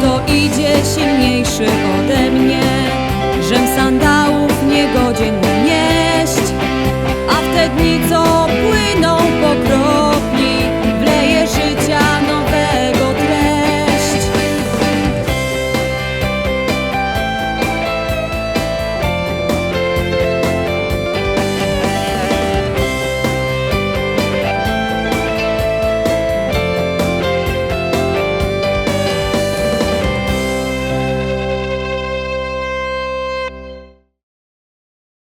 to idzie silniejszy ode mnie Żem sandałów nie godzien nieść A w te dni co